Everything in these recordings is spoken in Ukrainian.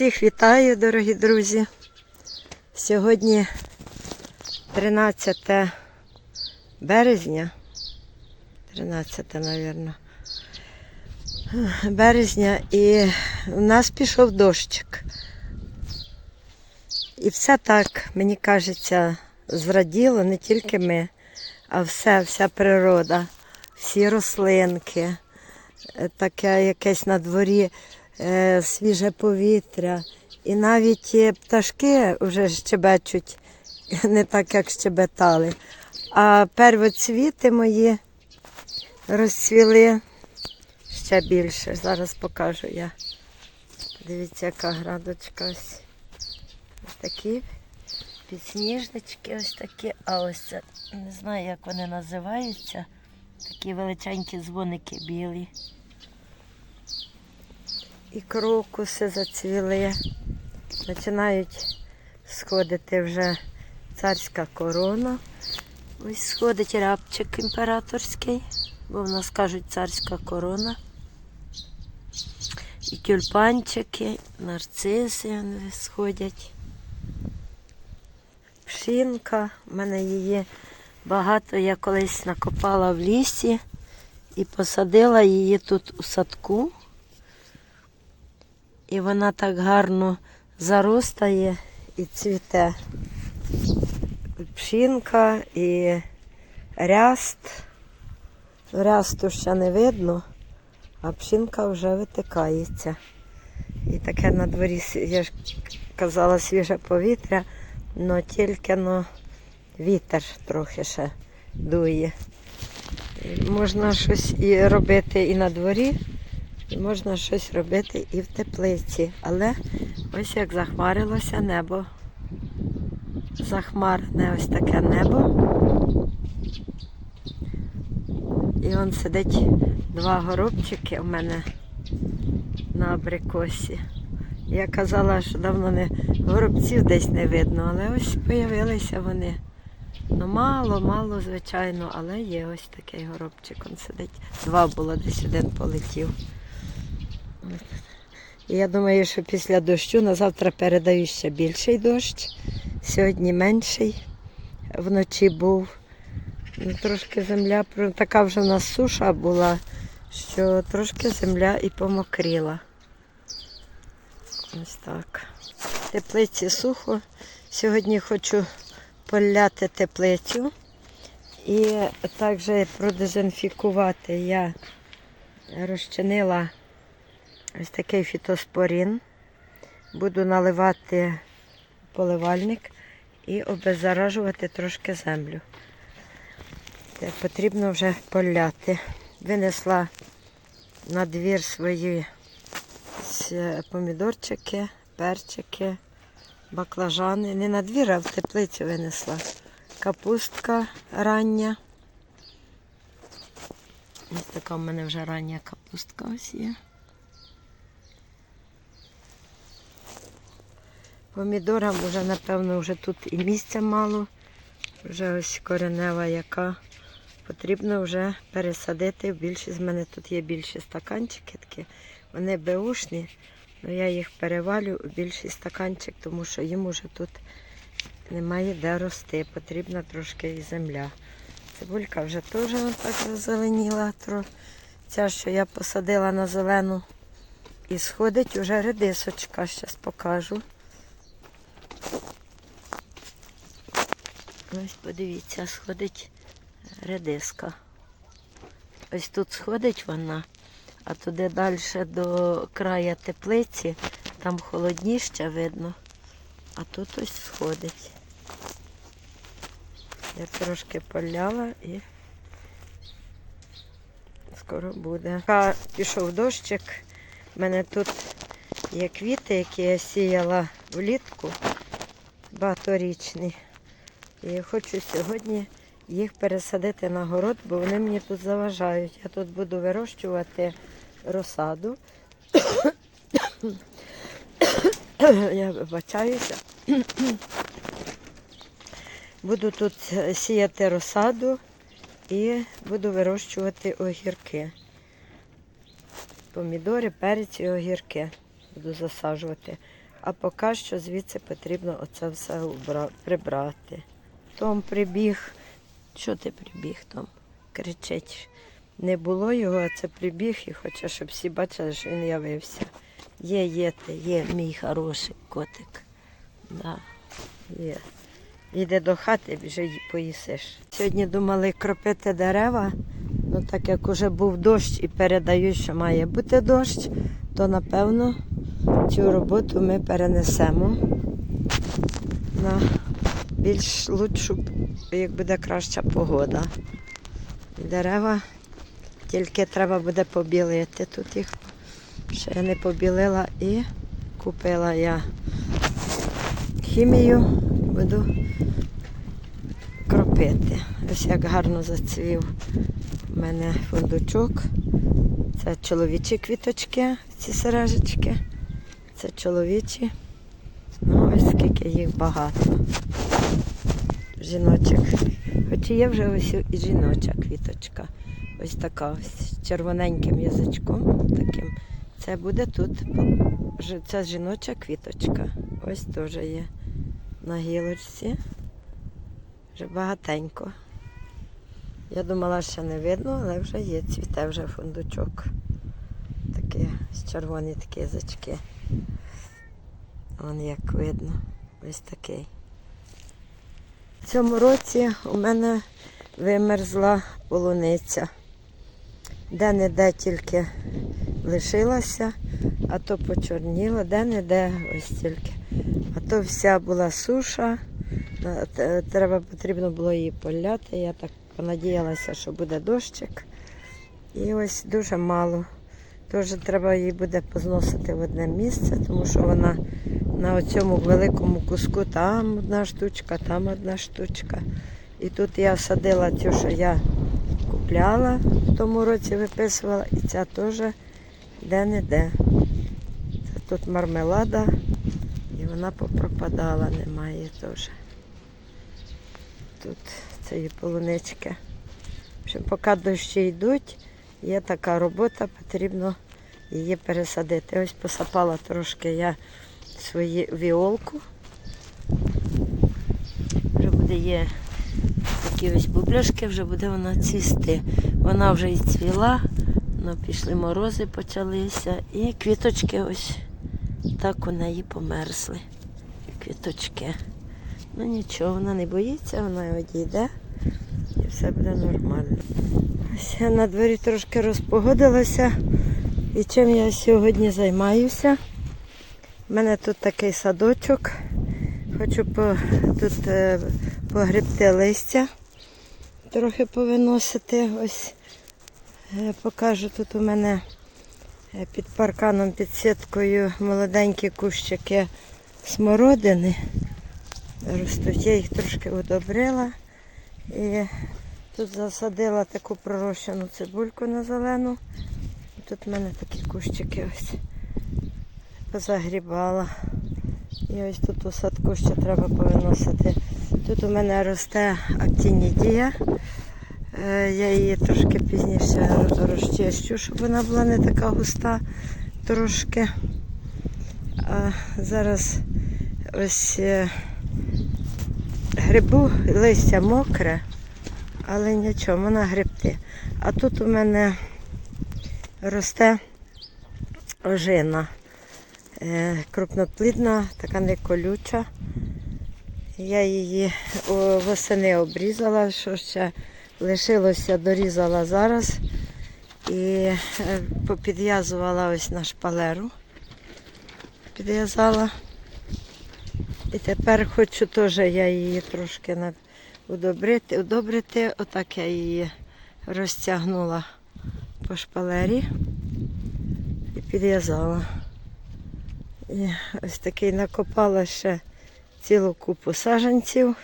Всіх вітаю, дорогі друзі. Сьогодні 13 березня. 13, мабуть. Березня і у нас пішов дощик. І все так, мені кажеться, зраділо не тільки ми, а все, вся природа, всі рослинки, таке якесь на дворі свіже повітря. І навіть пташки вже щебечуть не так, як щебетали. А первоцвіти мої розцвіли ще більше. Зараз покажу я. Дивіться, яка градочка ось. Ось такі підсніжнички, ось такі, а ось це, не знаю, як вони називаються. Такі величенькі дзвоники білі. І крокуси зацвіли. Починають сходити вже царська корона. Ось сходить рябчик імператорський, бо в нас кажуть царська корона. І тюльпанчики, нарциси сходять. Пшинка, у мене її багато. Я колись накопала в лісі і посадила її тут у садку. І вона так гарно заростає і цвіте. Пшинка і ряст. Рясту ще не видно, а пшинка вже витикається. І таке на дворі, я ж казала, свіже повітря, але тільки но вітер трохи ще дує. Можна щось і робити і на дворі, і можна щось робити і в теплиці. Але ось як захмарилося небо. Захмарене ось таке небо. І он сидить два горобчики у мене на абрикосі. Я казала, що давно не горобців десь не видно, але ось з'явилися вони. Ну мало, мало, звичайно, але є ось такий горобчик. Он сидить. Два було, десь один полетів. Я думаю, що після дощу на завтра передаю ще більший дощ. Сьогодні менший. Вночі був. Ну, трошки земля, така вже в нас суша була, що трошки земля і помокріла. Ось так. Теплиці сухо. Сьогодні хочу поляти теплицю і також продезінфікувати. Я розчинила ось такий фітоспорін. Буду наливати поливальник і обеззаражувати трошки землю. Те потрібно вже поляти. Винесла на двір свої помідорчики, перчики, баклажани. Не на двір, а в теплицю винесла. Капустка рання. Ось така в мене вже рання капустка ось є. Помідорам вже, напевно, вже тут і місця мало. Вже ось коренева яка. Потрібно вже пересадити більшість. з мене тут є більші стаканчики такі. Вони беушні, але я їх перевалю у більший стаканчик, тому що їм уже тут немає де рости. Потрібна трошки і земля. Цибулька вже теж так зазеленіла. Ця, що я посадила на зелену. І сходить уже редисочка, зараз покажу. Ось подивіться, сходить редиска. Ось тут сходить вона, а туди далі до края теплиці, там холодніше видно, а тут ось сходить. Я трошки поляла і скоро буде. Поки Пішов дощик. У мене тут є квіти, які я сіяла влітку, багаторічні. І хочу сьогодні їх пересадити на город, бо вони мені тут заважають. Я тут буду вирощувати розсаду. Я вибачаюся. Буду тут сіяти розсаду і буду вирощувати огірки. Помідори, перець і огірки буду засаджувати. А поки що звідси потрібно оце все прибрати. Том прибіг. Що ти прибіг, Том? Кричить. Не було його, а це прибіг і хоче, щоб всі бачили, що він явився. Є, є ти, є мій хороший котик. Да, є. Іди до хати, вже поїсиш. Сьогодні думали кропити дерева, ну так як уже був дощ і передають, що має бути дощ, то напевно цю роботу ми перенесемо на більш лучшу, як буде краща погода. Дерева тільки треба буде побілити. Тут їх ще я не побілила і купила я хімію, буду кропити. Ось як гарно зацвів у мене фундучок. Це чоловічі квіточки, ці сережечки. Це чоловічі. Ну, ось скільки їх багато. Жіночок. Хоч є вже ось і жіноча квіточка. Ось така з червоненьким язичком. Таким. Це буде тут. Це жіноча квіточка. Ось теж є на гілочці. Вже багатенько. Я думала, ще не видно, але вже є, цвіте вже фундучок. Такі з червоні такі язички. Вон як видно. Ось такий. Цьому році у мене вимерзла полуниця. Де-не-де тільки лишилася, а то почорніла, де-не-де ось тільки. А то вся була суша. Треба потрібно було її поляти. Я так понадіялася, що буде дощик. І ось дуже мало. Тож треба її буде позносити в одне місце, тому що вона на цьому великому куску там одна штучка, там одна штучка. І тут я садила цю, що я купляла в тому році виписувала, і ця теж де-не-де. Це тут мармелада, і вона попропадала, немає теж. Тут цієї полунички. В поки дощі йдуть, є така робота, потрібно її пересадити. Ось посапала трошки я свою віолку. Вже буде є такі ось бубляшки, вже буде вона цвісти. Вона вже і цвіла, ну, пішли морози, почалися. І квіточки ось так у неї померзли. Квіточки. Ну нічого, вона не боїться, вона одійде і все буде нормально. Ось я на дворі трошки розпогодилася. І чим я сьогодні займаюся? У мене тут такий садочок. Хочу по, тут е, погребти листя, трохи повиносити. Ось е, покажу тут у мене е, під парканом, під сіткою молоденькі кущики смородини. Ростуть. Я їх трошки удобрила. І тут засадила таку пророщену цибульку на зелену. Тут в мене такі кущики ось позагрібала. І ось тут у садку ще треба повиносити. Тут у мене росте актінідія. Е, Я її трошки пізніше розчищу, щоб вона була не така густа трошки. А зараз ось е, грибу, листя мокре, але нічого, вона грибти. А тут у мене росте ожина. Е, крупноплідна, така не колюча. Я її восени обрізала, що ще лишилося, дорізала зараз і е, попідв'язувала ось на шпалеру. Підв'язала. І тепер хочу теж я її трошки удобрити, удобрити. Отак я її розтягнула по шпалері і підв'язала. І ось такий накопала ще цілу купу саджанців.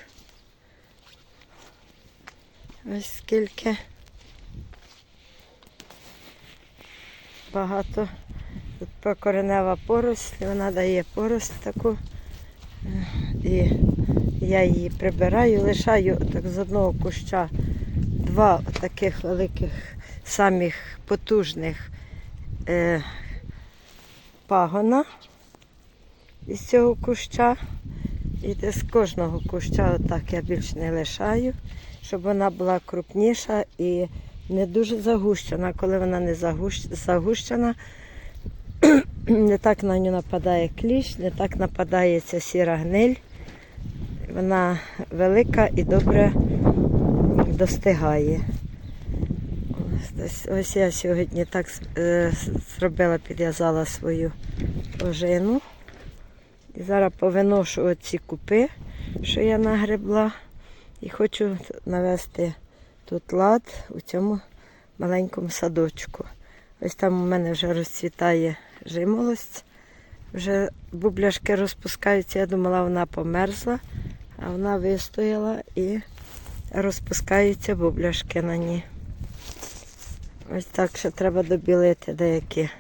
Ось скільки багато. Тут покоренева поросль, вона дає поросль таку. І я її прибираю, лишаю так з одного куща два таких великих, самих потужних е, пагона. Із цього куща. І з кожного куща отак я більш не лишаю, щоб вона була крупніша і не дуже загущена. Коли вона не загущена, не так на нього нападає кліщ, не так нападає ця сіра гниль. Вона велика і добре достигає. Ось, ось я сьогодні так е, зробила, підв'язала свою ожину. І зараз повиношу оці купи, що я нагребла. І хочу навести тут лад у цьому маленькому садочку. Ось там у мене вже розцвітає жимолость. Вже бубляшки розпускаються. Я думала, вона померзла, а вона вистояла і розпускаються бубляшки на ній. Ось так ще треба добілити деякі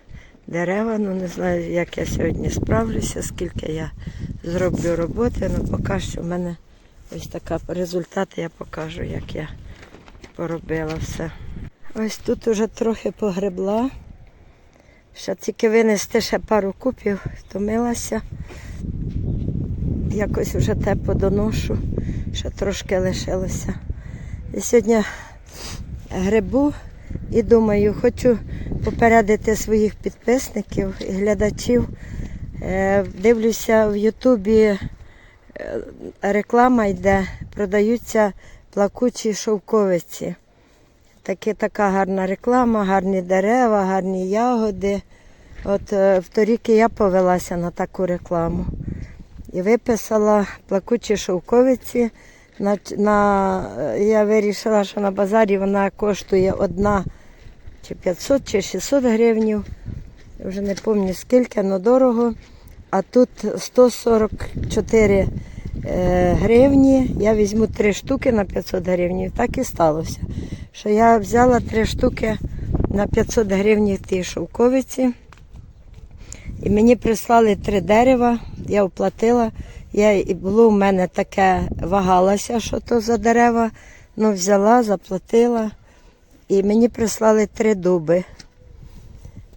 дерева. Ну не знаю, як я сьогодні справлюся, скільки я зроблю роботи, але поки що в мене ось така результат, я покажу, як я поробила все. Ось тут уже трохи погребла. Ще тільки винести ще пару купів, втомилася. Якось вже те подоношу, ще трошки лишилося. І сьогодні грибу і думаю, хочу попередити своїх підписників і глядачів. Е, Дивлюся в Ютубі е, реклама йде, продаються плакучі шовковиці. Такі, така гарна реклама, гарні дерева, гарні ягоди. От е, вторік я повелася на таку рекламу. І виписала плакучі шовковиці. На, на, я вирішила, що на базарі вона коштує одна чи 500, чи 600 гривнів. Я вже не пам'ятаю скільки, але дорого. А тут 144 е, гривні. Я візьму три штуки на 500 гривень. Так і сталося. Що я взяла три штуки на 500 гривень ті шовковиці. І мені прислали три дерева, я оплатила. Я, було в мене таке, вагалася, що то за дерева. Ну, взяла, заплатила. І мені прислали три дуби.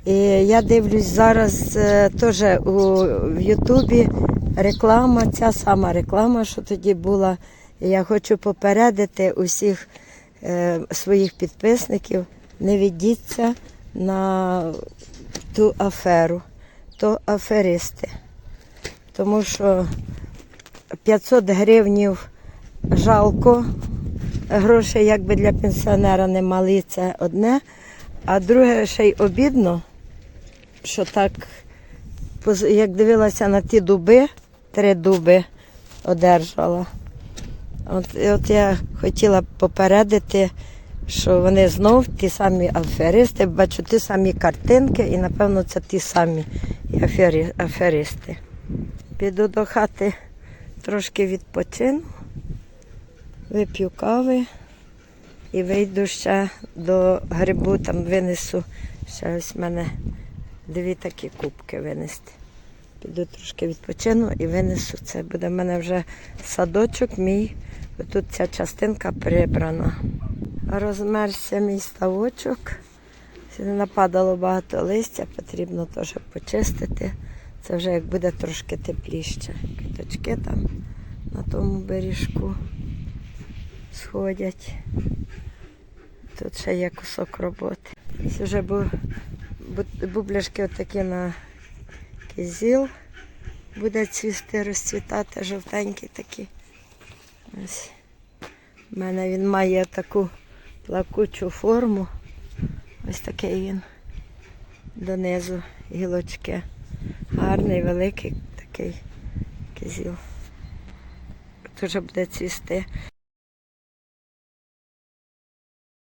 І я дивлюсь зараз е, теж у, в Ютубі реклама, ця сама реклама, що тоді була. Я хочу попередити усіх е, своїх підписників, не ведіться на ту аферу, то аферисти. Тому що 500 гривнів жалко, грошей якби для пенсіонера не мали, це одне. А друге ще й обідно, що так, як дивилася на ті дуби, три дуби одержала. От, от я хотіла попередити, що вони знов ті самі аферисти, бачу ті самі картинки, і напевно це ті самі і афері, аферисти. Піду до хати трошки відпочину, вип'ю кави і вийду ще до грибу, там винесу ще ось в мене дві такі кубки винести. Піду трошки відпочину і винесу це. Буде в мене вже садочок мій. Тут ця частинка прибрана. Розмерся мій ставочок. Нападало багато листя, потрібно теж почистити. Це вже як буде трошки тепліше. Квіточки там на тому бережку сходять. Тут ще є кусок роботи. Ось вже бу, бу- бубляшки отакі на кизіл. Буде цвісти, розцвітати, жовтенькі такі. Ось. У мене він має таку плакучу форму. Ось такий він донизу гілочки. Гарний, великий такий кизіл. Дуже буде цвісти.